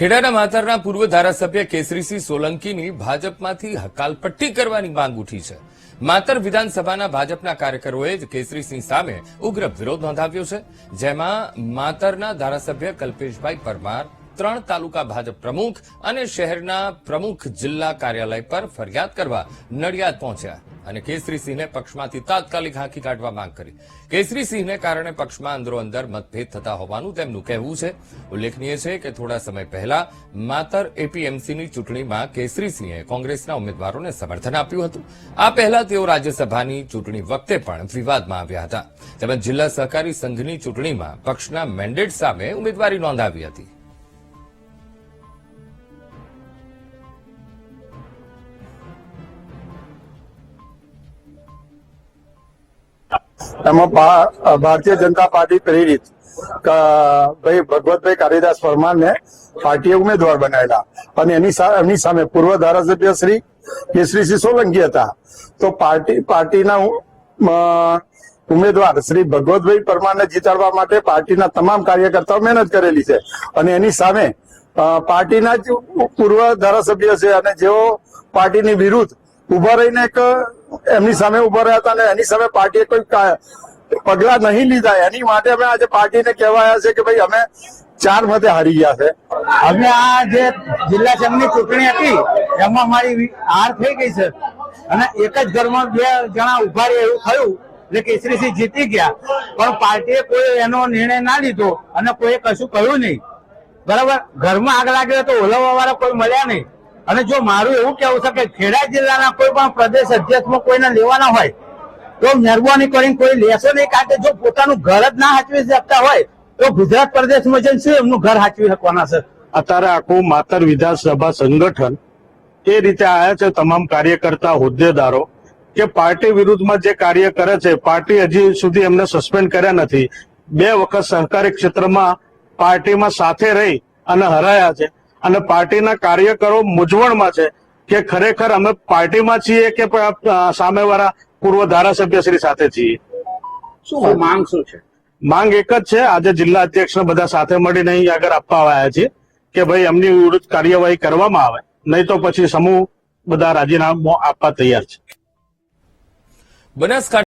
ખેડાના માતરના પૂર્વ ધારાસભ્ય કેસરીસિંહ સોલંકીની ભાજપમાંથી હકાલપટ્ટી કરવાની માંગ ઉઠી છે. માતર વિધાનસભાના ભાજપના કાર્યકરોએ જ કેસરીસિંહ સામે ઉગ્ર વિરોધ નોંધાવ્યો છે. જેમાં માતરના ધારાસભ્ય કલ્પેશભાઈ પરમાર, ત્રણ તાલુકા ભાજપ પ્રમુખ અને શહેરના પ્રમુખ જિલ્લા કાર્યાલય પર ફરિયાદ કરવા નડિયાદ પહોંચ્યા. અને કેસરીસિંહને પક્ષમાંથી તાત્કાલિક હાંકી કાઢવા માંગ કરી. કેસરીસિંહને કારણે પક્ષમાં અંદરો અંદર મતભેદ થતા હોવાનું તેમનું કહેવું છે. ઉલ્લેખનીય છે કે થોડા સમય પહેલા માતર એપીએમસીની ચૂંટણીમાં કેસરીસિંહે કોંગ્રેસના ઉમેદવારોને સમર્થન આપ્યું હતું. આ પહેલા તેઓ રાજ્યસભાની ચૂંટણી વખતે પણ વિવાદમાં આવ્યા હતા. તેમજ જિલ્લા સહકારી સંઘની ચૂંટણીમાં પક્ષના મેન્ડેટ સામે ઉમેદવારી નોંધાવી હતી. એમાં ભારતીય જનતા પાર્ટી પ્રેરિત ભાઈ ભગવતભાઈ કાલિદાસ પરમારને પાર્ટીએ ઉમેદવાર બનાવેલા. અને એની એમની સામે પૂર્વ ધારાસભ્ય શ્રી કેસરીસિંહ સોલંકી હતા. તો પાર્ટી, પાર્ટીના ઉમેદવાર શ્રી ભગવતભાઈ પરમારને જીતાડવા માટે પાર્ટીના તમામ કાર્યકર્તાઓ મહેનત કરેલી છે. અને એની સામે પાર્ટીના જ પૂર્વ ધારાસભ્ય છે અને જેઓ પાર્ટીની વિરુદ્ધ ઊભા રહીને એક એમની સામે ઊભા રહ્યા હતા અને એની સામે પાર્ટીએ કોઈ પગલા નહીં લીધા. એની માટે અમે આજે પાર્ટીને કહેવાયા છે કે ભાઈ, અમે ચાર મતે હારી ગયા છે. અમે આ જે જિલ્લા સંઘની ચૂંટણી હતી, એમાં મારી હાર થઈ ગઈ છે. અને એક જ ઘરમાં બે જણા ઊભા રહે એવું થયું એટલે કેસરીસિંહ જીતી ગયા. પણ પાર્ટીએ કોઈ એનો નિર્ણય ના લીધો અને કોઈએ કશું કહ્યું નહીં. બરાબર? ઘરમાં આગ લાગે તો ઓલવવા વાળા કોઈ મળ્યા નહીં. અને જો મારું એવું કેવું છે કે ખેડા જિલ્લાના કોઈ પણ પ્રદેશ અધ્યક્ષમાં કોઈને લેવાના હોય, તો મહેરબાની કરીને કોઈ લેશો નહીં, કારણ કે જો પોતાનું ઘર જ ના હાચવી શકતા હોય, તો ગુજરાત પ્રદેશમાં જઈને શું એમનું ઘર હાચવી શકવાના છે? અત્યારે આખું માતર વિધાનસભા સંગઠન એ રીતે આવ્યા છે તમામ કાર્યકર્તા, હોદ્દેદારો, કે પાર્ટી વિરુદ્ધમાં જે કાર્ય કરે છે, પાર્ટી હજી સુધી એમને સસ્પેન્ડ કર્યા નથી. બે વખત સહકારી ક્ષેત્રમાં પાર્ટીમાં સાથે રહી અને હરાયા છે. અને પાર્ટીના કાર્યકરો મૂંઝવણમાં છે કે ખરેખર અમે પાર્ટીમાં છીએ કે સામેવાળા પૂર્વ ધારાસભ્ય શ્રી સાથે છીએ? શું માંગ શું છે? માંગ એક જ છે. આજે જિલ્લા અધ્યક્ષને બધા સાથે મળીને અહીં આગળ આપવા આવ્યા છીએ કે ભાઈ એમની વિરુદ્ધ કાર્યવાહી કરવામાં આવે. નહીં તો પછી સમૂહ બધા રાજીનામું આપવા તૈયાર છે. બનાસકાંઠા